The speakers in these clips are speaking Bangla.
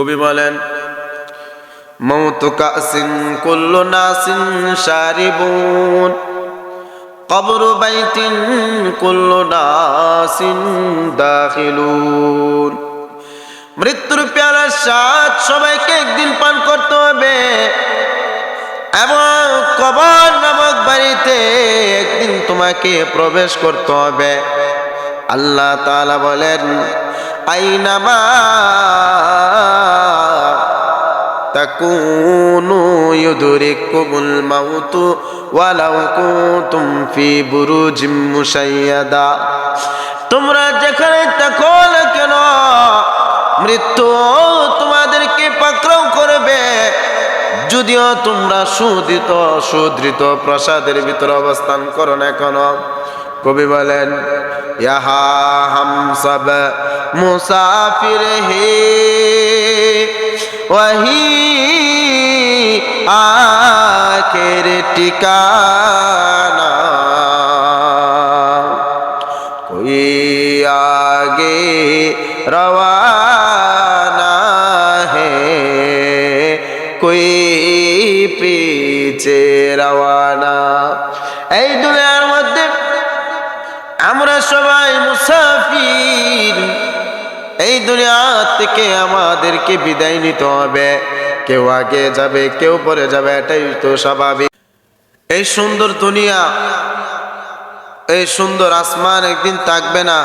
কবি বলেন মৌত কাসিন কুল্লু নাসিন শারিবুন, কবর বাইতিন কুল্লু নাসিন দাখিলুন। মৃত্যুর পেয়ালার স্বাদ সবাইকে একদিন পান করতে হবে। এবং কবর নামক বাড়িতে একদিন তোমাকে প্রবেশ করতে হবে। আল্লাহ তাআলা বলেন তোমরা যেখানে থাকো না কেন, মৃত্যু তোমাদেরকে পাকড়াও করবে। যদিও তোমরা সুদিত, সুদৃত প্রসাদের ভিতরে অবস্থান করো না কেন? কবি বলেন, ইহা হাম সব মুসাফির হে ওহি আখের টিকা দুনিয়া থেকে আমাদেরকে বিদায় নিতে হবে। কেউ আগে যাবে, কেউ পরে যাবে, এটাই তো স্বাভাবিক। এই সুন্দর দুনিয়া, এই সুন্দর আসমান একদিন থাকবে না।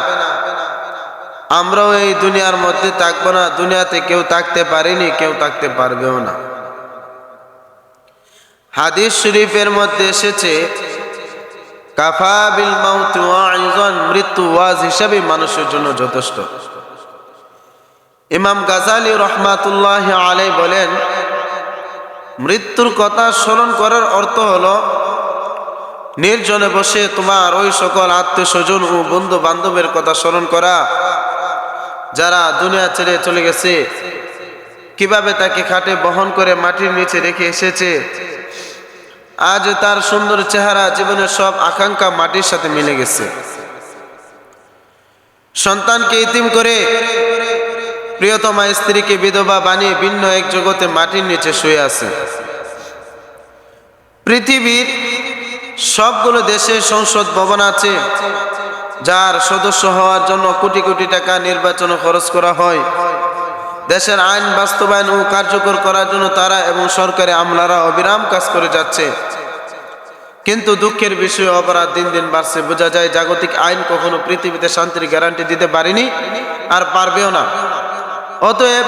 আমরাও এই দুনিয়ার মধ্যে থাকব না। দুনিয়াতে কেউ থাকতে পারেনি, কেউ থাকতে পারবেও না। হাদিস শরীফের মধ্যে এসেছে, কাফা বিল মাউত মৃত্যু ওয়াজ হিসাবে মানুষের জন্য যথেষ্ট। ইমাম গাজালি রহমাতুল্লাহ আলাই বলেন, মৃত্যুর কথা স্মরণ করার অর্থ হলো, নির্জনে বসে তোমার ওই সকল আত্মীয় স্বজন ও বন্ধু বান্ধবের কথা স্মরণ করা, যারা দুনিয়া ছেড়ে চলে গেছে, কীভাবে তাকে খাটে বহন করে মাটির নিচে রেখে এসেছে, আজ তার সুন্দর চেহারা জীবনের সব আকাঙ্ক্ষা মাটির সাথে মিলে গেছে। সন্তানকে ইতিম করে প্রিয়তমা স্ত্রীকে বিধবা বানিয়ে ভিন্ন এক জগতে মাটির নিচে শুয়ে আছে। পৃথিবীর সবগুলো দেশে সংসদ ভবন আছে, যার সদস্য হওয়ার জন্য কোটি কোটি টাকা নির্বাচন খরচ করা হয়। দেশের আইন বাস্তবায়ন ও কার্যকর করার জন্য তারা এবং সরকারি আমলারা অবিরাম কাজ করে যাচ্ছে। কিন্তু দুঃখের বিষয়ে, অপরাধ দিন দিন বাড়ছে। বোঝা যায় জাগতিক আইন কখনো পৃথিবীতে শান্তির গ্যারান্টি দিতে পারেনি আর পারবেও না। অতএব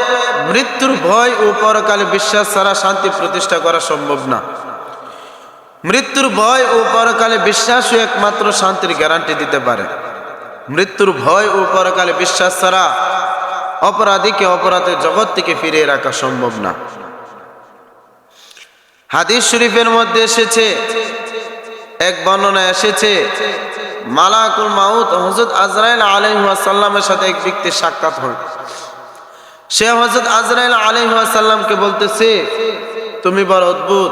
মৃত্যুর ভয় ও পরকালে বিশ্বাস ছাড়া শান্তি প্রতিষ্ঠা করা সম্ভব না। মৃত্যুর ভয় ও পরকালে বিশ্বাসও একমাত্র শান্তির গ্যারান্টি দিতে পারে। মৃত্যুর ভয় ও পরকালে বিশ্বাস ছাড়া অপরাধীকে অপরাধের জগৎ থেকে ফিরিয়ে রাখা সম্ভব না। হাদিস শরীফের মধ্যে এসেছে, এক বর্ণনা এসেছে, মালাকুল মাউত হজরত আজরাইল আলহাসাল্লামের সাথে এক ব্যক্তির সাক্ষাৎ হয়। সে হজরত আজরাইল আলহাসাল্লামকে বলতেছে, তুমি বড় অদ্ভুত।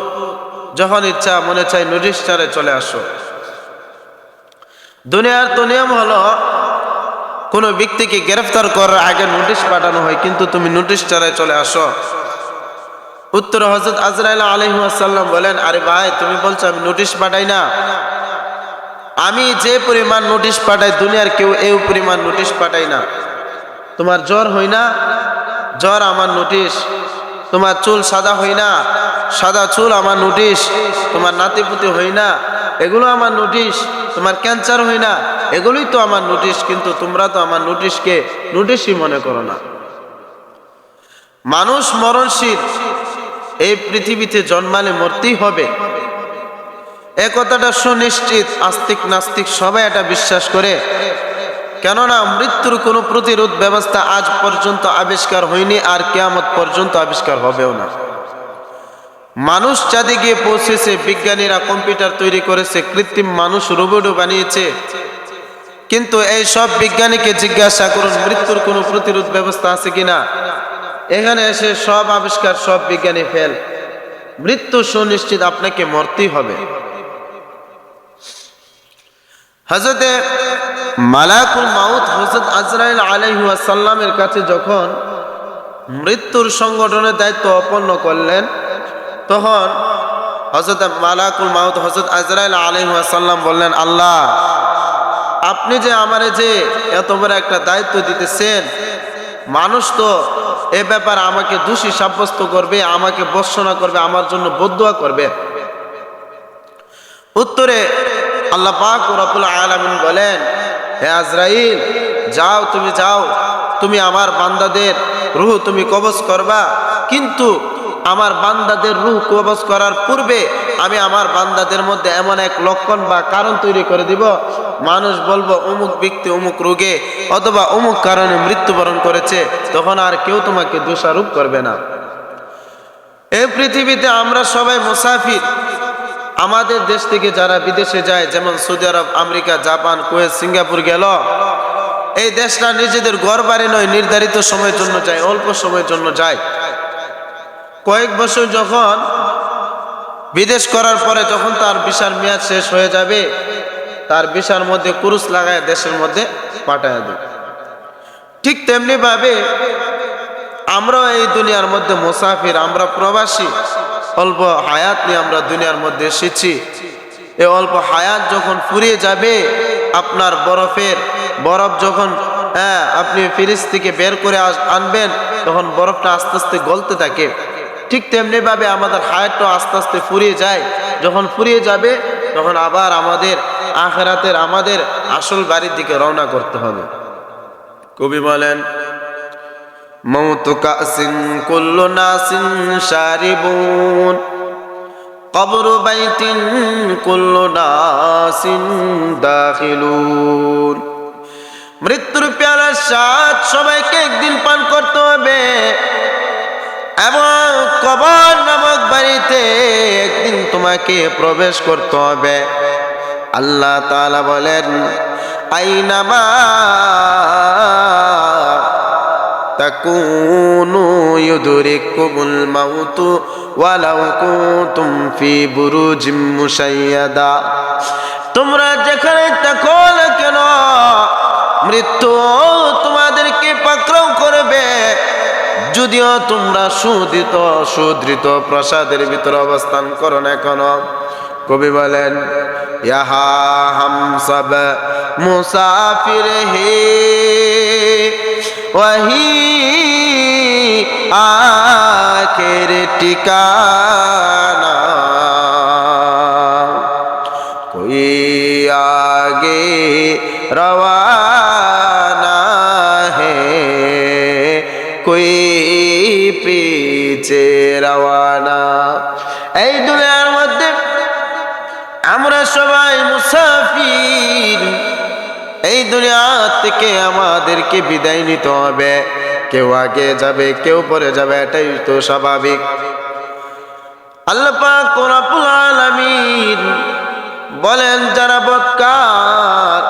যখন ইচ্ছা মনে চাই চারে চলে আসো। দুনিয়ার তো নিয়ম হলো, কোনো ব্যক্তিকে গ্রেফতার করার আগে নোটিশ পাঠানো হয়, কিন্তু তুমি নোটিশ চারায় চলে আসো। উত্তর হজরত আজরাইল আলহাসাল্লাম বলেন, আরে ভাই, তুমি বলছো আমি নোটিশ পাঠাই না। আমি যে পরিমাণ নোটিশ পাঠাই, দুনিয়ার কেউ এই পরিমাণ নোটিশ পাঠাই না। তোমার জ্বর হই না? জ্বর আমার নোটিশ তোমার চুল সাদা হই না, সাদা চুল আমার নোটিশ তোমার নাতিপুতি হই না, এগুলো আমার নোটিশ তোমার ক্যান্সার হই না, এগুলোই তো আমার নোটিশ কিন্তু তোমরা তো আমার নোটিশকে নোটিশই মনে করো না। মানুষ মরণশীল, এই পৃথিবীতে জন্মালে মরতেই হবে। এ কথাটা সুনিশ্চিত, আস্তিক নাস্তিক সবাই এটা বিশ্বাস করে। কেননা মৃত্যুর কোনো প্রতিরোধ ব্যবস্থা আজ পর্যন্ত আবিষ্কার হয়নি আর কেয়ামত পর্যন্ত আবিষ্কার হবেও না। মানুষ চাঁদে গিয়ে পৌঁছেছে, বিজ্ঞানীরা কম্পিউটার তৈরি করেছে, কৃত্রিম মানুষ রোবটও বানিয়েছে। কিন্তু এই সব বিজ্ঞানীকে জিজ্ঞাসা করুন, মৃত্যুর কোনো প্রতিরোধ ব্যবস্থা আছে কিনা? এখানে এসে সব আবিষ্কার, সব বিজ্ঞানী ফেল। মৃত্যু সুনিশ্চিত আপনাকে মরতেই হবে। হজরতে মালাকুল মাউত হজরত আজরাইল আলাইহাসাল্লামের কাছে যখন মৃত্যুর সংগঠনের দায়িত্ব অপন্ন করলেন, তখন হজরত মালাকুল মাউত হজরত আজরাইল আলহাসাল্লাম বললেন, আল্লাহ, আপনি যে আমারে যে এত বড় একটা দায়িত্ব দিতেছেন, মানুষ তো এ ব্যাপারে আমাকে দোষী সাব্যস্ত করবে, আমাকে বর্ষনা করবে, আমার জন্য বদুয়া করবে। উত্তরে আল্লাহ পাক রব্বুল আলামিন বলেন হে আজরাইল, যাও, তুমি যাও। তুমি আমার বান্দাদের রুহ তুমি কবজ করবা। কিন্তু আমার বান্দাদের রুহ কবজ করার পূর্বে আমি আমার বান্দাদের মধ্যে এমন এক লক্ষণ বা কারণ তৈরি করে দিব। মানুষ বলব, অমুক ব্যক্তি অমুক রোগে অথবা অমুক কারণে মৃত্যুবরণ করেছে, তখন আর কেউ তোমাকে দোষারোপ করবে না। এই পৃথিবীতে আমরা সবাই মুসাফির। আমাদের দেশ থেকে যারা বিদেশে যায়, যেমন Saudi Arab, America, Japan, Kuwait, Singapore গেল, এই দেশটা নিজেদের গড় বাড়ি নয়, নির্ধারিত সময়ের জন্য যায়, অল্প সময়ের জন্য যায়। কয়েক বছর যখন বিদেশ করার পরে যখন তার বিশাল মেয়াদ শেষ হয়ে যাবে, তার বিশার মধ্যে কুরুশ লাগায় দেশের মধ্যে পাঠায় দেবে। ঠিক তেমনি ভাবে আমরাও এই দুনিয়ার মধ্যে মুসাফির, আমরা প্রবাসী। অল্প হায়াত নিয়ে আমরা দুনিয়ার মধ্যে এসেছি। এই অল্প হায়াত যখন ফুরিয়ে যাবে, আপনার বরফের বরফ যখন হ্যাঁ আপনি ফ্রিজ থেকে বের করে আনবেন, তখন বরফটা আস্তে আস্তে গলতে থাকে। ঠিক তেমনি ভাবে আমাদের হায়াতটা আস্তে আস্তে ফুরিয়ে যায়। যখন ফুরিয়ে যাবে, তখন আবার আমাদের আখেরাতের আমাদের আসল বাড়ির দিকে রওনা করতে হবে। কবি বলেন মৃত্যুর পেয়ালার স্বাদ সবাইকে একদিন পান করতে হবে। এবং কবর নামক বাড়িতে একদিন তোমাকে প্রবেশ করতে হবে। আল্লাহ তাআলা বলেন, আইনামা تكونوا يدرككم الموت ولو كنتم في بروج مشيدا তোমরা যেখানে থাকো না কেন মৃত্যু তোমাদেরকে পাকড়াও করবে যদিও তোমরা সুদিত সুদৃত প্রসাদের ভিতরে অবস্থান করো না কেন কবি বলেন ইহা হাম সব মুসাফির হে वही আখের টিকানা কই আগে রওয়ানা হে? কই পিছে রওয়ানা? এই দুনিয়ার মধ্যে আমরা সবাই মুসাফির। এই দুনিয়া থেকে আমাদেরকে বিদায় নিতে হবে। কেউ আগে যাবে, কেউ পরে যাবে, এটাই তো স্বাভাবিক। আল্লাহ রব্বুল আলামিন বলেন, যারা বৎকার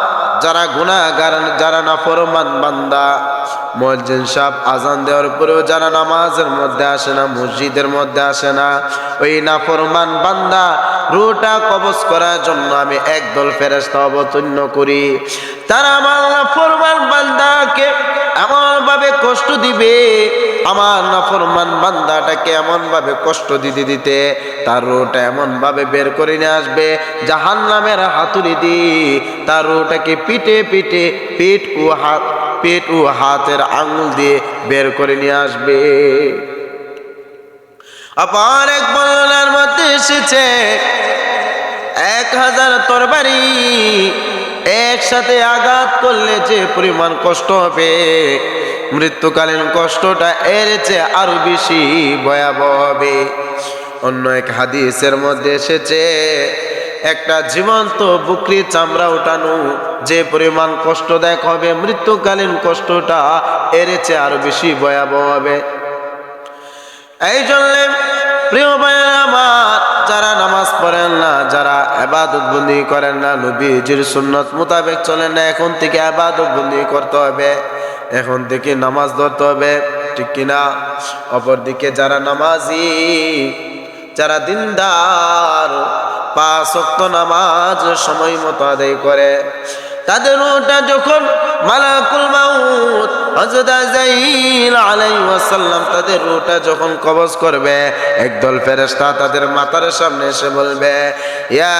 যারা গুনাহগার, যারা নাফরমান বান্দা, মুয়াজ্জিন সাহেব আজান দেওয়ার পরেও যারা নামাজের মধ্যে আসে না, মসজিদের মধ্যে আসে না, ওই নাফরমান বান্দা রুটা কবজ করার জন্য আমি একদল ফেরেশতা অবতীর্ণ করি। তারা আমার নাফরমান বান্দাকে এমন ভাবে কষ্ট দিবে? আমার নাফরমান বান্দাটাকে এমন ভাবে কষ্ট দিতে দিতে তার রোটা এমন ভাবে বের করে নিয়ে আসবে? জাহান নামের হাতুড়ি দি, তার রোটাকে পিটে পিটে পেট ও হাত পেট ও হাতের আঙুল দিয়ে বের করে নিয়ে আসবে। আবার এক বর্ণনার মধ্যে এসেছে, এক হাজার তরবারি একসাথে আঘাত করলে যে পরিমাণ কষ্ট হবে। মৃত্যুকালীন কষ্টটা এর চেয়ে আরও বেশি ভয়াবহ হবে। অন্য এক হাদিসের মধ্যে এসেছে, একটা জীবন্ত বুকরি চামড়া উঠানো যে পরিমাণ কষ্টদায়ক হবে, মৃত্যুকালীন কষ্টটা এর চেয়ে আরও বেশি ভয়াবহ হবে। এই জন্য প্রিয় ভাইয়েরা আমার, যারা নামাজ পড়েন না, যারা আবাদত বন্দি করেন না, নবীজির সুন্নত মোতাবেক চলেন না, এখন থেকে আবাদত বন্দি করতে হবে। এখন থেকে নামাজ ধরতে হবে, ঠিক কিনা? অপরদিকে যারা নামাজি, যারা দিনদার, পাঁচ নামাজ সময় মতো আদায় করে, তাদের ওটা যখন মালাকুল মাউত ওয়াসাল্লাম তাদের রূহটা যখন কবজ করবে, একদল ফেরেশতা তাদের মাথার সামনে এসে বলবে, ইয়া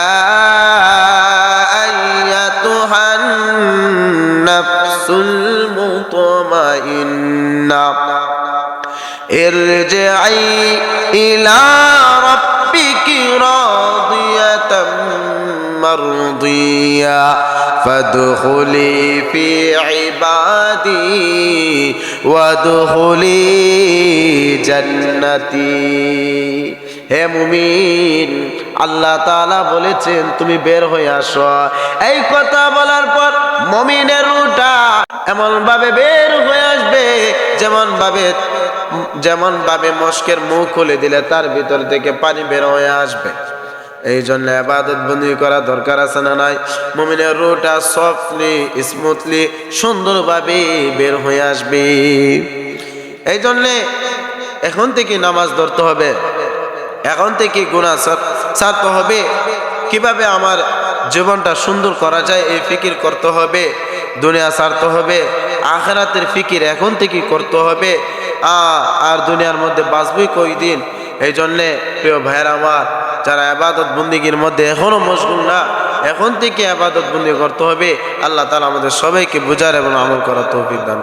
আইয়াতুহান নাফসুল মুতমাইন্না ارجعي إلى ربك راضية مرضية فادخلي في عبادي وادخلي جنتي হে মুমিন আল্লাহ তাআলা বলেছেন তুমি বের হয়ে আসো এই কথা বলার পর মুমিনের রুটা এমন ভাবে বের হয়ে আসবে, যেমন ভাবে যেমন ভাবে মস্কের মুখ খুলে দিলে তার ভিতর থেকে পানি বের হয়ে আসবে। এই জন্য আবাদত বন্দি করা দরকার আছে না নাই? মমিনের রুটা সফটলি স্মুথলি সুন্দরভাবে বের হয়ে আসবে। এই জন্যে এখন থেকে নামাজ ধরতে হবে। এখন থেকে গুণা ছাড়তে হবে। কীভাবে আমার জীবনটা সুন্দর করা যায়, এই ফিকির করতে হবে, দুনিয়া সারতে হবে, আখেরাতের ফিকির এখন থেকে করতে হবে আর দুনিয়ার মধ্যে বাঁচবই কই দিন এই জন্যে প্রিয় ভাইয়ের আমার, যারা আবাদত বন্দিগির মধ্যে এখনও মশগুল না, এখন থেকে আবাদত বন্দি করতে হবে আল্লাহ তালা আমাদের সবাইকে বুঝার এবং আমল করার তৌফিক দান।